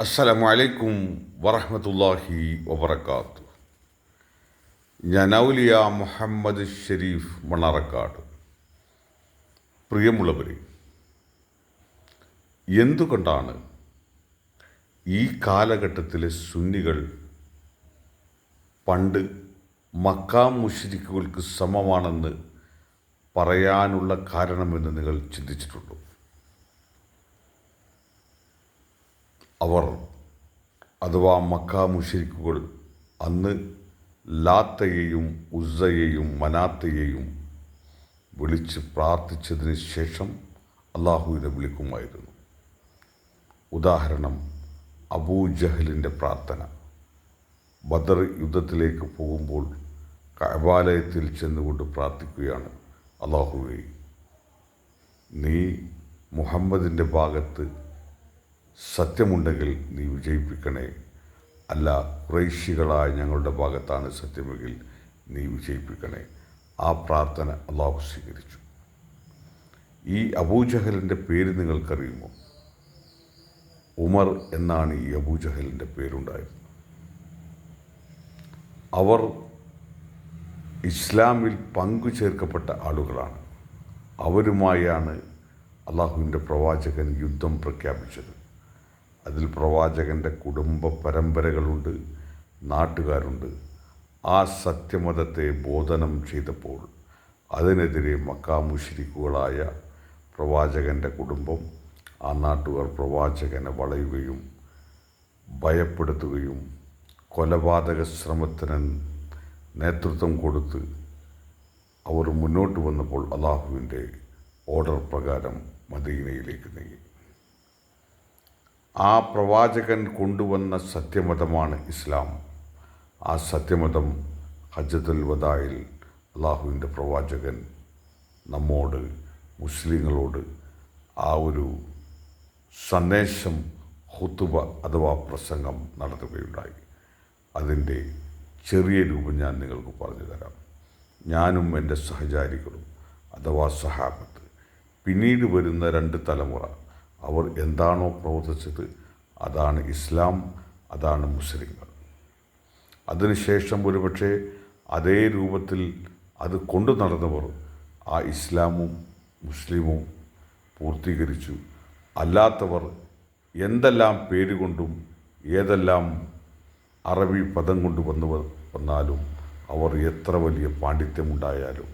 അസ്സലാമു അലൈക്കും വറഹമത്തല്ലാഹി വബർക്കാത്തു ഞാൻ ഔലിയ മുഹമ്മദ് ഷെരീഫ് മണ്ണാറക്കാട് പ്രിയമുള്ളവരെ എന്തുകൊണ്ടാണ് ഈ കാലഘട്ടത്തിലെ സുന്നികൾ പണ്ട് മക്കാം മുഷരിക്കുകൾക്ക് സമമാണെന്ന് പറയാനുള്ള കാരണമെന്ന് നിങ്ങൾ ചിന്തിച്ചിട്ടുണ്ടോ? അവർ അഥവാ മക്ക മുഷിരിക്കുകൾ അന്ന് ലാത്തയെയും ഉസ്സയെയും മനാത്തയെയും വിളിച്ച് പ്രാർത്ഥിച്ചതിന് ശേഷം അള്ളാഹുവിനെ വിളിക്കുമായിരുന്നു. ഉദാഹരണം അബൂ അബൂജഹലിന്റെ പ്രാർത്ഥന. ബദർ യുദ്ധത്തിലേക്ക് പോകുമ്പോൾ കബാലയത്തിൽ ചെന്നുകൊണ്ട് പ്രാർത്ഥിക്കുകയാണ് അള്ളാഹുവെ നീ മുഹമ്മദിന്റെ ഭാഗത്ത് സത്യമുണ്ടെങ്കിൽ നീ വിജയിപ്പിക്കണേ. അല്ല കുറേശികളായ ഞങ്ങളുടെ ഭാഗത്താണ് സത്യമെങ്കിൽ നീ വിജയിപ്പിക്കണേ. ആ പ്രാർത്ഥന അള്ളാഹു സ്വീകരിച്ചു. ഈ അബൂജഹലിന്റെ പേര് നിങ്ങൾക്കറിയുമോ? ഉമർ എന്നാണ് ഈ അബൂജഹലിന്റെ പേരുണ്ടായിരുന്നത് അവർ ഇസ്ലാമിൽ പങ്കു ചേർക്കപ്പെട്ട ആളുകളാണ്. അവരുമായാണ് അള്ളാഹുവിന്റെ പ്രവാചകൻ യുദ്ധം പ്രഖ്യാപിച്ചത്. അതിൽ പ്രവാചകന്റെ കുടുംബ പരമ്പരകളുണ്ട് നാട്ടുകാരുണ്ട്. ആ സത്യമതത്തെ ബോധനം ചെയ്തപ്പോൾ അതിനെതിരെ മക്കാമുഷിരിക്കുകളായ പ്രവാചകന്റെ കുടുംബം ആ നാട്ടുകാർ പ്രവാചകനെ വളയുകയും ഭയപ്പെടുത്തുകയും കൊലപാതക ശ്രമത്തിന് നേതൃത്വം കൊടുത്ത് അവർ മുന്നോട്ട് വന്നപ്പോൾ അള്ളാഹുവിന്റെ ഓർഡർ പ്രകാരം മദീനയിലേക്ക് നീങ്ങി. ആ പ്രവാചകൻ കൊണ്ടുവന്ന സത്യമതമാണ് ഇസ്ലാം. ആ സത്യമതം ഹജ്ജത്തുൽ വദായിൽ അള്ളാഹുവിന്റെ പ്രവാചകൻ നമ്മോട് മുസ്ലിങ്ങളോട് ആ ഒരു സന്ദേശം ഹുത്തുബ അഥവാ പ്രസംഗം നടത്തുകയുണ്ടായി. അതിന്റെ ചെറിയ രൂപം ഞാൻ നിങ്ങൾക്ക് പറഞ്ഞു തരാം. ഞാനും എന്റെ സഹചാരികളും അഥവാ സഹാബത്ത് പിന്നീട് വരുന്ന രണ്ട് തലമുറ അവർ എന്താണോ പ്രവർത്തിച്ചത് അതാണ് ഇസ്ലാം അതാണ് മുസ്ലിങ്ങൾ. അതിനുശേഷം ഒരുപക്ഷെ അതേ രൂപത്തിൽ അത് കൊണ്ടു നടന്നവർ ആ ഇസ്ലാമും മുസ്ലിമും പൂർത്തീകരിച്ചു. അല്ലാത്തവർ എന്തെല്ലാം പേരുകൊണ്ടും ഏതെല്ലാം അറബി പദം കൊണ്ട് വന്നു വന്നാലും അവർ എത്ര വലിയ പാണ്ഡിത്യമുണ്ടായാലും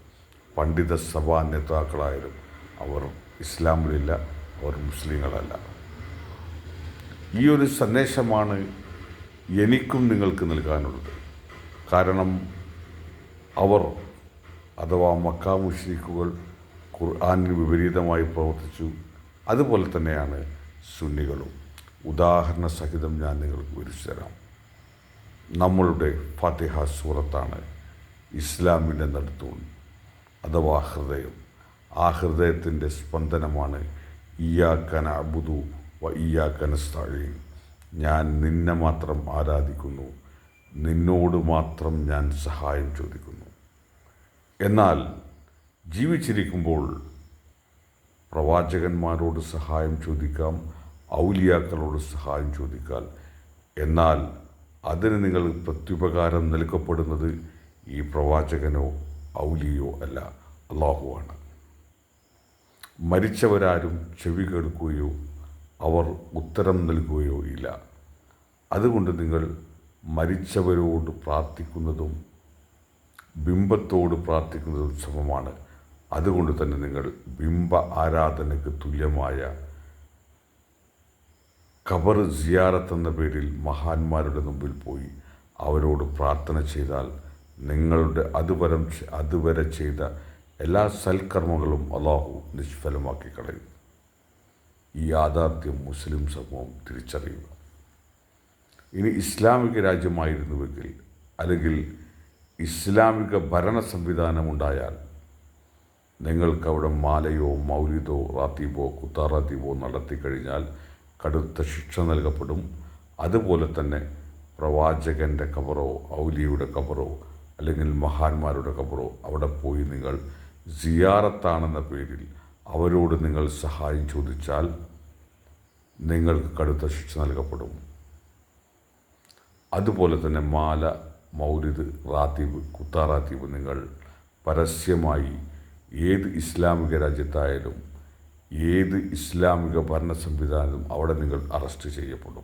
പണ്ഡിത സഭാ നേതാക്കളായാലും അവർ ഇസ്ലാമിലില്ല. അവർ മുസ്ലിങ്ങളല്ല. ഈ ഒരു സന്ദേശമാണ് എനിക്കും നിങ്ങൾക്ക് നൽകാനുള്ളത്. കാരണം അവർ അഥവാ മക്ക മുഷ്രീഖുകൾ ഖുർആാനിന് വിപരീതമായി പ്രവർത്തിച്ചു. അതുപോലെ തന്നെയാണ് സുന്നികളും. ഉദാഹരണ സഹിതം ഞാൻ നിങ്ങൾക്ക് വിവരിച്ചു തരാം. നമ്മളുടെ ഫാത്തിഹ സൂറത്താണ് ഇസ്ലാമിന്റെ നടുത്തൂൺ അഥവാ ഹൃദയം. ആ ഹൃദയത്തിന്റെ സ്പന്ദനമാണ് ഇയാക്കന അബുദു വ ഇയാക്കന സ്ഥാഴീൻ ഞാൻ നിന്നെ മാത്രം ആരാധിക്കുന്നു. നിന്നോട് മാത്രം ഞാൻ സഹായം ചോദിക്കുന്നു. എന്നാൽ ജീവിച്ചിരിക്കുമ്പോൾ പ്രവാചകന്മാരോട് സഹായം ചോദിക്കാം ഔലിയാക്കളോട് സഹായം ചോദിക്കാം. എന്നാൽ അതിന് നിങ്ങൾ പ്രത്യുപകാരം നൽകപ്പെടുന്നത് ഈ പ്രവാചകനോ ഔലിയോ അല്ല അള്ളാഹുവാണ് മരിച്ചവരാരും ചെവി കേൾക്കുകയോ അവർ ഉത്തരം നൽകുകയോ ഇല്ല. അതുകൊണ്ട് നിങ്ങൾ മരിച്ചവരോട് പ്രാർത്ഥിക്കുന്നതും ബിംബത്തോട് പ്രാർത്ഥിക്കുന്നതും സമമാണ്. അതുകൊണ്ട് തന്നെ നിങ്ങൾ ബിംബ ആരാധനയ്ക്ക് തുല്യമായ ഖബർ സിയാറത്ത് എന്ന പേരിൽ മഹാന്മാരുടെ മുമ്പിൽ പോയി അവരോട് പ്രാർത്ഥന ചെയ്താൽ നിങ്ങളുടെ അതുവരം അതുവരെ ചെയ്ത എല്ലാ സൽക്കർമ്മങ്ങളും അള്ളാഹു നിഷ്ഫലമാക്കി കളയും. ഈ യാഥാർത്ഥ്യം മുസ്ലിം സമൂഹം തിരിച്ചറിയുക. ഇനി ഇസ്ലാമിക രാജ്യമായിരുന്നുവെങ്കിൽ അല്ലെങ്കിൽ ഇസ്ലാമിക ഭരണ സംവിധാനമുണ്ടായാൽ നിങ്ങൾക്ക് അവിടെ മാലയോ മൗലിദോ റാത്തീബോ കുത്താറാത്തീബോ നടത്തിക്കഴിഞ്ഞാൽ കടുത്ത ശിക്ഷ നൽകപ്പെടും. അതുപോലെ തന്നെ പ്രവാചകന്റെ കബറോ ഔലിയുടെ കബറോ അല്ലെങ്കിൽ മഹാന്മാരുടെ കബറോ അവിടെ പോയി നിങ്ങൾ സിയാറത്താണെന്ന പേരിൽ അവരോട് നിങ്ങൾ സഹായം ചോദിച്ചാൽ നിങ്ങൾക്ക് കടുത്ത ശിക്ഷ നൽകപ്പെടും. അതുപോലെ തന്നെ മാല മൗലിദ് റാത്തീബ് കുത്താറാത്തീബ് നിങ്ങൾ പരസ്യമായി ഏത് ഇസ്ലാമിക രാജ്യത്തായാലും ഏത് ഇസ്ലാമിക ഭരണ സംവിധാനവും അവിടെ നിങ്ങൾ അറസ്റ്റ് ചെയ്യപ്പെടും.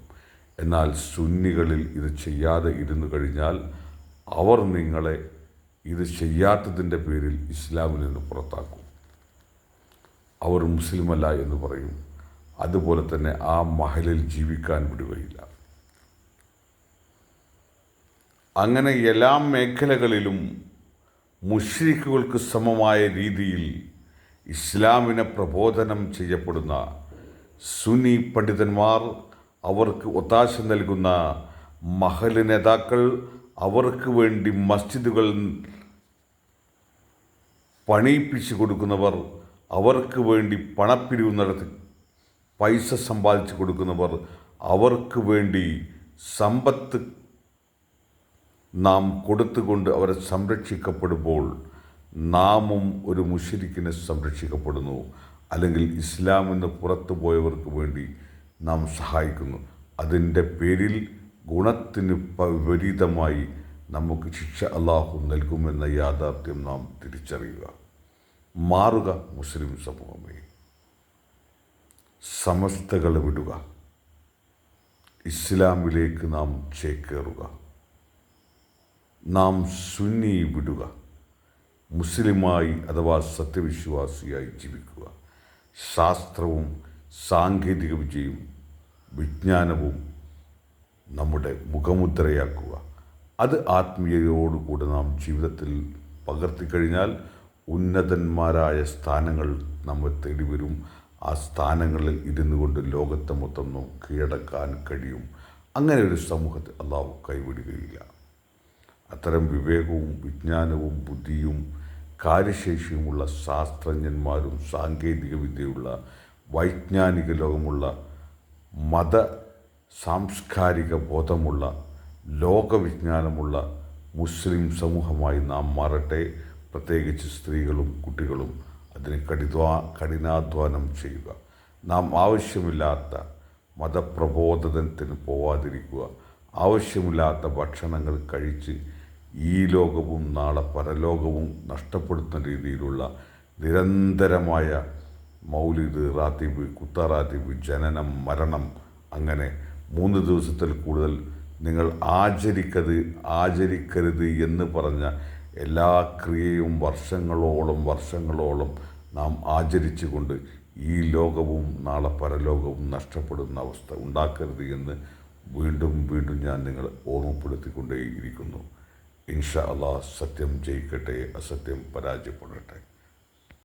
എന്നാൽ സുന്നികളിൽ ഇത് ചെയ്യാതെ ഇരുന്നു കഴിഞ്ഞാൽ അവർ നിങ്ങളെ ഇത് ചെയ്യാത്തതിന്റെ പേരിൽ ഇസ്ലാമിൽ നിന്ന് പുറത്താക്കും. അവർ മുസ്ലിമല്ല എന്ന് പറയും. അതുപോലെ തന്നെ ആ മഹലിൽ ജീവിക്കാൻ വിടുകയില്ല. അങ്ങനെ എല്ലാ മേഖലകളിലും മുഷ്രിഖുകൾക്ക് സമമായ രീതിയിൽ ഇസ്ലാമിനെ പ്രബോധനം ചെയ്യപ്പെടുന്ന സുന്നി പണ്ഡിതന്മാർ അവർക്ക് ഒത്താശ നൽകുന്ന മഹൽ നേതാക്കൾ അവർക്ക് വേണ്ടി മസ്ജിദുകൾ പണിയിപ്പിച്ചു കൊടുക്കുന്നവർ അവർക്ക് വേണ്ടി പണപ്പിരിവ് നടത്തി പൈസ സമ്പാദിച്ചു കൊടുക്കുന്നവർ അവർക്ക് വേണ്ടി സമ്പത്ത് നാം കൊടുത്തുകൊണ്ട് അവരെ സംരക്ഷിക്കപ്പെടുമ്പോൾ നാമും ഒരു മുഷരിക്കിനെ സംരക്ഷിക്കപ്പെടുന്നു. അല്ലെങ്കിൽ ഇസ്ലാമിൽ നിന്ന് പുറത്തു പോയവർക്ക് വേണ്ടി നാം സഹായിക്കുന്നു. അതിന്റെ പേരിൽ ഗുണത്തിന് വിപരീതമായി നമുക്ക് ശിക്ഷ അള്ളാഹു നൽകുമെന്ന യാഥാർത്ഥ്യം നാം തിരിച്ചറിയുക. മാറുക മുസ്ലിം സമൂഹമേ. സമസ്തകൾ വിടുക. ഇസ്ലാമിലേക്ക് നാം ചേക്കേറുക. നാം സുന്നി വിടുക. മുസ്ലിമായി അഥവാ സത്യവിശ്വാസിയായി ജീവിക്കുക. ശാസ്ത്രവും സാങ്കേതിക വിദ്യയും വിജ്ഞാനവും നമ്മുടെ മുഖമുദ്രയാക്കുക. അത് ആത്മീയതയോടുകൂടെ നാം ജീവിതത്തിൽ പകർത്തിക്കഴിഞ്ഞാൽ ഉന്നതന്മാരായ സ്ഥാനങ്ങൾ നമ്മെ തേടി വരും. ആ സ്ഥാനങ്ങളിൽ ഇരുന്നു കൊണ്ട് ലോകത്തെ മൊത്തം കീഴടക്കാൻ കഴിയും. അങ്ങനെ ഒരു സമൂഹത്തെ അള്ളാഹു കൈവിടുകയില്ല. അത്തരം വിവേകവും വിജ്ഞാനവും ബുദ്ധിയും കാര്യശേഷിയുമുള്ള ശാസ്ത്രജ്ഞന്മാരും സാങ്കേതികവിദ്യയുള്ള വൈജ്ഞാനിക ലോകമുള്ള മത സാംസ്കാരിക ബോധമുള്ള ലോകവിജ്ഞാനമുള്ള മുസ്ലിം സമൂഹമായി നാം മാറട്ടെ. പ്രത്യേകിച്ച് സ്ത്രീകളും കുട്ടികളും അതിന് കഠിനാ കഠിനാധ്വാനം ചെയ്യുക. നാം ആവശ്യമില്ലാത്ത മതപ്രബോധനത്തിന് പോവാതിരിക്കുക. ആവശ്യമില്ലാത്ത ഭക്ഷണങ്ങൾ കഴിച്ച് ഈ ലോകവും നാളെ പരലോകവും നഷ്ടപ്പെടുത്തുന്ന രീതിയിലുള്ള നിരന്തരമായ മൗലിദ് റാത്തിബ് കുത്താറാത്തീബ് ജനനം മരണം അങ്ങനെ മൂന്ന് ദിവസത്തിൽ കൂടുതൽ നിങ്ങൾ ആചരിക്കത് ആചരിക്കരുത് എന്ന് പറഞ്ഞ എല്ലാ ക്രിയയും വർഷങ്ങളോളം വർഷങ്ങളോളം നാം ആചരിച്ചുകൊണ്ട് ഈ ലോകവും നാളെ പരലോകവും നഷ്ടപ്പെടുന്ന അവസ്ഥ ഉണ്ടാക്കരുത് എന്ന് വീണ്ടും വീണ്ടും ഞാൻ നിങ്ങളെ ഓർമ്മപ്പെടുത്തിക്കൊണ്ടേയിരിക്കുന്നു. ഇൻഷാ അള്ളാഹ് സത്യം ജയിക്കട്ടെ അസത്യം പരാജയപ്പെടട്ടെ.